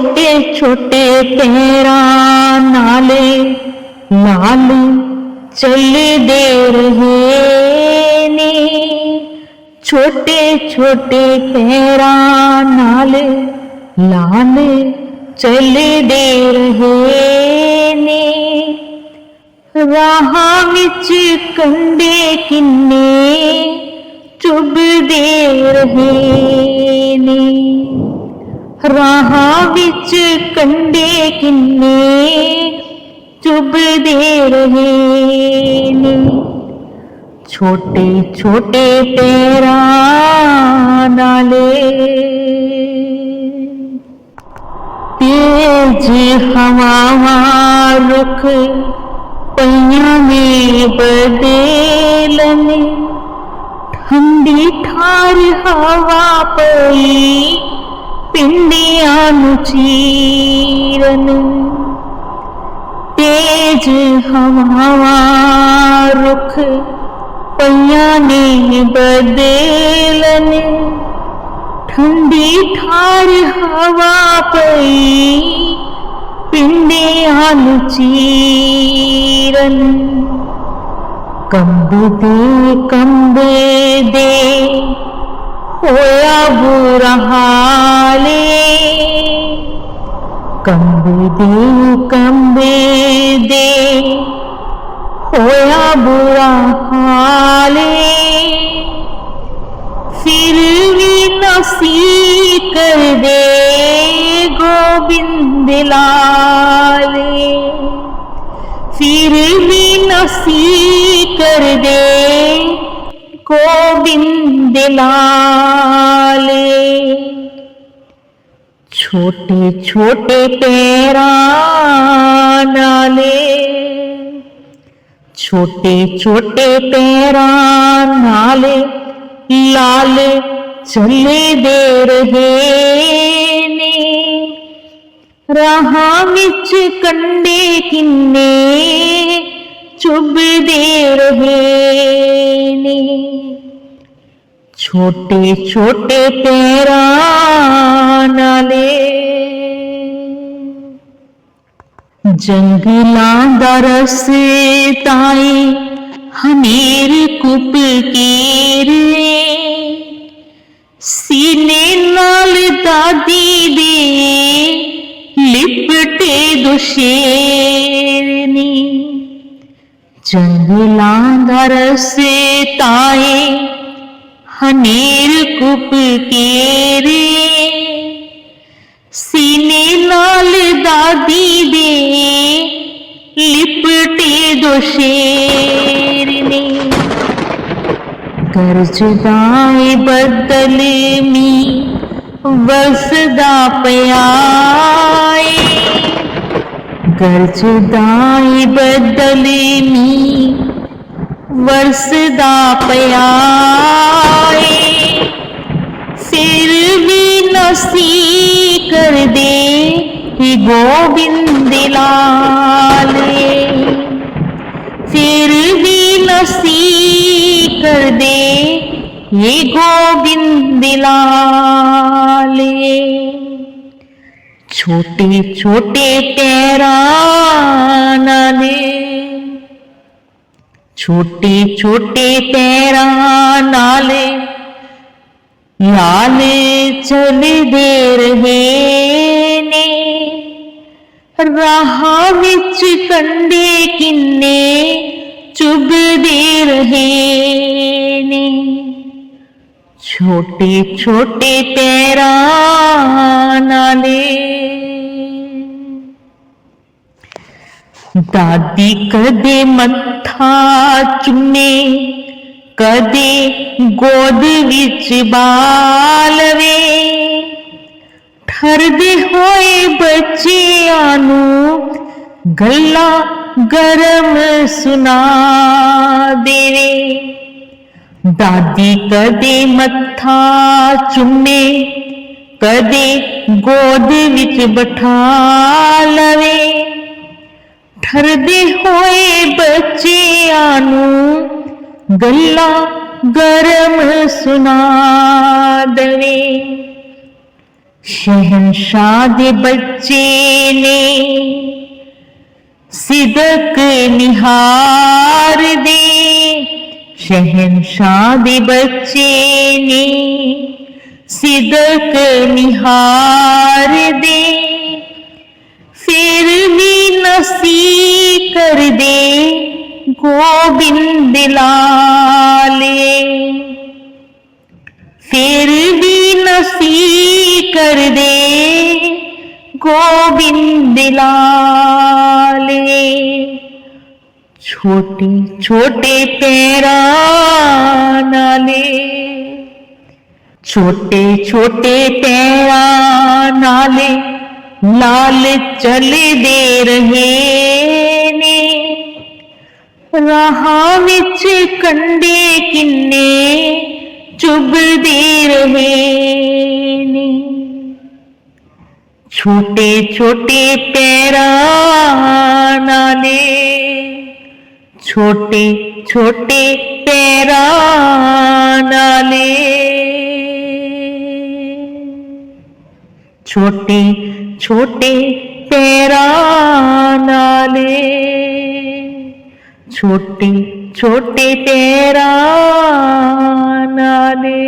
ਛੋਟੇ ਛੋਟੇ ਪੈਰਾਂ ਨਾਲੇ ਲਾਲ ਚੱਲਦੇ ਰਹੇ ਨੇ। ਛੋਟੇ ਛੋਟੇ ਪੈਰਾਂ ਨਾਲ ਲਾਲ ਚੱਲਦੇ ਰਹੇ ਨੇ। ਰਾਹਾਂ ਵਿੱਚ ਕੰਡੇ ਕਿੰਨੇ ਚੁੱਭਦੇ ਰਹੇ ਨੇ। റാഹാവിച്ച് കണ്ടേക്കിന്നേ ചുബദേ രഹേ छोटे छोटे तेरा नाले तेज हवा रुख पहिया में बदलने ठंडी ठार हवा पई പിണ്ടിയാണു ചീരനു. തേജ് ഹമാറുഖ് പയ്യാനെ ബദേലന്. ठंडी ठार हवा പൈ പിണ്ടിയാണു ചീരനു. चीरन कंब दे दे হইয়া বুড়াহালে কম্বে দে কম্বে দে হইয়া বুড়াহালে ফির ভি নসি কর দে गोविंद लाल। फिर भी नसी कर दे ਨਸੀ ਲਾਲੇ ਛੋਟੇ ਛੋਟੇ ਪੈਰਾਂ ਨਾਲੇ। ਛੋਟੇ ਛੋਟੇ ਪੈਰਾਂ ਨਾਲੇ ਲਾਲ ਚੱਲੇ ਦੇ ਰਹੇ ਨੇ। ਰਾਹਾਂ ਵਿੱਚ ਕੰਡੇ ਕਿੰਨੇ ਚੁੱਭਦੇ ਰਹੇ ਨੇ। छोटे छोटे तेरा नाले। जंगला दरस ताई हमीर कुप की सीने नाल दादी दे लिपटे दुशे जंगला दरस ताई ीर कुप तेरे सिने लाल दादी दे लिपटे दो शेर ने। दाय बदल मी वसदा पयाए। पया बदल मी ਵਰਸਦਾ ਪਿਆਏ ਫਿਰ ਵੀ ਨਸੀ ਕਰਦੇ ਹੀ ਗੋਬਿੰਦ ਲਾਲੇ ਫਿਰ ਵੀ ਨਸੀ ਕਰਦੇ ਇਹ ਗੋਬਿੰਦ ਲਾਲੇ ਛੋਟੇ ਛੋਟੇ ਪੈਰਾਂ ਨਾਲੇ ਛੋਟੇ ਛੋਟੇ ਪੈਰਾਂ ਨਾਲੇ ਲਾਲ ਚਲਦੇ ਰਹੇ ਨੇ ਰਾਹਾਂ ਵਿੱਚ ਕੰਡੇ ਕਿੰਨੇ ਚੁੱਭਦੇ ਰਹੇ ਨੇ ਛੋਟੇ ਛੋਟੇ ਪੈਰਾਂ ਨਾਲੇ ਦਾਦੀ ਕਦੇ ਮੱਥਾ ਚੁੰਮੇ, ਕਦੇ ਗੋਦ ਵਿੱਚ ਬਾਲਵੇ ਠਰਦੇ ਹੋਏ ਬੱਚਿਆਂ ਨੂੰ ਗੱਲਾਂ ਗਰਮ ਸੁਣਾ ਦੇਵੇ। ਦਾਦੀ ਕਦੇ ਮੱਥਾ ਚੁੰਮੇ, ਕਦੇ ਗੋਦ ਵਿੱਚ ਬਿਠਾ ਲਵੇ। ਠਰਦੇ ਹੋਏ ਬੱਚਿਆਂ ਨੂੰ ਗੱਲਾਂ ਗਰਮ ਸੁਣਾ ਦੇਵੇ शहनशाह दे बच्चे ने सिदक निहार दे शहनशाह दे बच्चे ने सिदक निहार दे फिर भी नसी कर दे गोबिंद लाले। फिर भी नसी कर दे गोविंद लाले। छोटे छोटे पैरा नाले छोटे छोटे पैरा नाले लाल चल दे रहे। ਰਾਹਾਂ ਵਿੱਚ ਕੰਡੇ ਕਿੰਨੇ ਚੁਭਦੇ ਰਹੇ ਨੇ ਛੋਟੇ ਛੋਟੇ ਪੈਰਾਂ ਨਾਲੇ ਛੋਟੇ ਛੋਟੇ ਪੈਰਾਂ ਨਾਲੇ ਛੋਟੇ ਛੋਟੇ ਪੈਰਾਂ ਨਾਲੇ छोटे छोटे तेरा नाले।